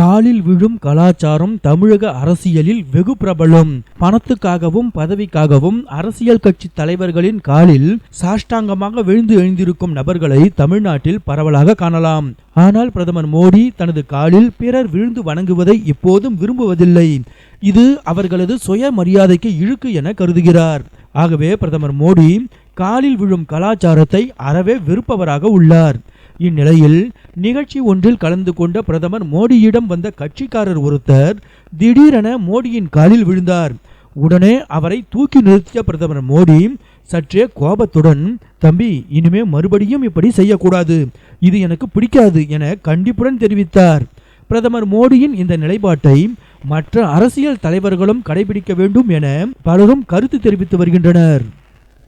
காலில் விழும் கலாச்சாரம் தமிழக அரசியலில் வெகு பிரபலம். பணத்துக்காகவும் பதவிக்காகவும் அரசியல் கட்சி தலைவர்களின் காலில் சாஷ்டாங்கமாக விழுந்து எழுந்திருக்கும் நபர்களை தமிழ்நாட்டில் பரவலாக காணலாம். ஆனால் பிரதமர் மோடி தனது காலில் பிறர் விழுந்து வணங்குவதை எப்போதும் விரும்புவதில்லை. இது அவர்களது சுய மரியாதைக்கு இழுக்கு என கருதுகிறார். ஆகவே பிரதமர் மோடி காலில் விழும் கலாச்சாரத்தை அறவே வெறுப்பவராக உள்ளார். இந்நிலையில் நிகழ்ச்சி ஒன்றில் கலந்து கொண்ட பிரதமர் மோடியிடம் வந்த கட்சிக்காரர் ஒருத்தர் திடீரென மோடியின் காலில் விழுந்தார். உடனே அவரை தூக்கி நிறுத்திய பிரதமர் மோடி சற்றே கோபத்துடன் தம்பி இனிமே மறுபடியும் இப்படி செய்யக்கூடாது. இது எனக்கு பிடிக்காது என கண்டிப்புடன் தெரிவித்தார். பிரதமர் மோடியின் இந்த நிலைப்பாட்டை மற்ற அரசியல் தலைவர்களும் கடைபிடிக்க வேண்டும் என பலரும் கருத்து தெரிவித்து வருகின்றனர்.